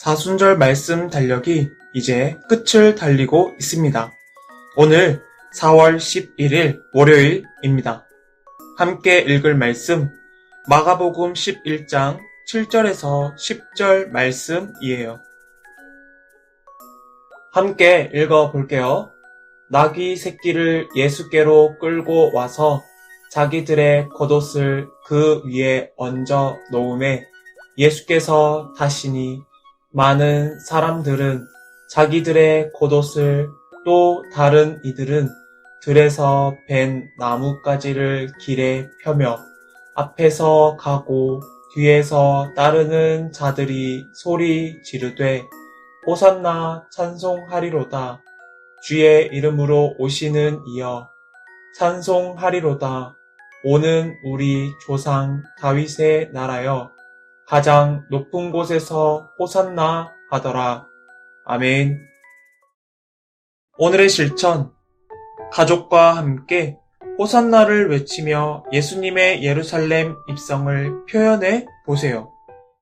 사순절 말씀 달력이 이제 끝을 달리고 있습니다. 오늘 4월 11일 월요일입니다. 함께 읽을 말씀 마가복음 11장 7절에서 10절 말씀이에요. 함께 읽어 볼게요. 나귀 새끼를 예수께로 끌고 와서 자기들의 겉옷을 그 위에 얹어 놓음에 예수께서 다시니 많은 사람들은 자기들의 겉옷을 또 다른 이들은 들에서 벤 나뭇가지를 길에 펴며 앞에서 가고 뒤에서 따르는 자들이 소리 지르되 호산나 찬송하리로다. 주의 이름으로 오시는 이여. 찬송하리로다. 오는 우리 조상 다윗의 나라여 가장 높은 곳에서 호산나 하더라. 아멘. 오늘의 실천. 가족과 함께 호산나를 외치며 예수님의 예루살렘 입성을 표현해 보세요.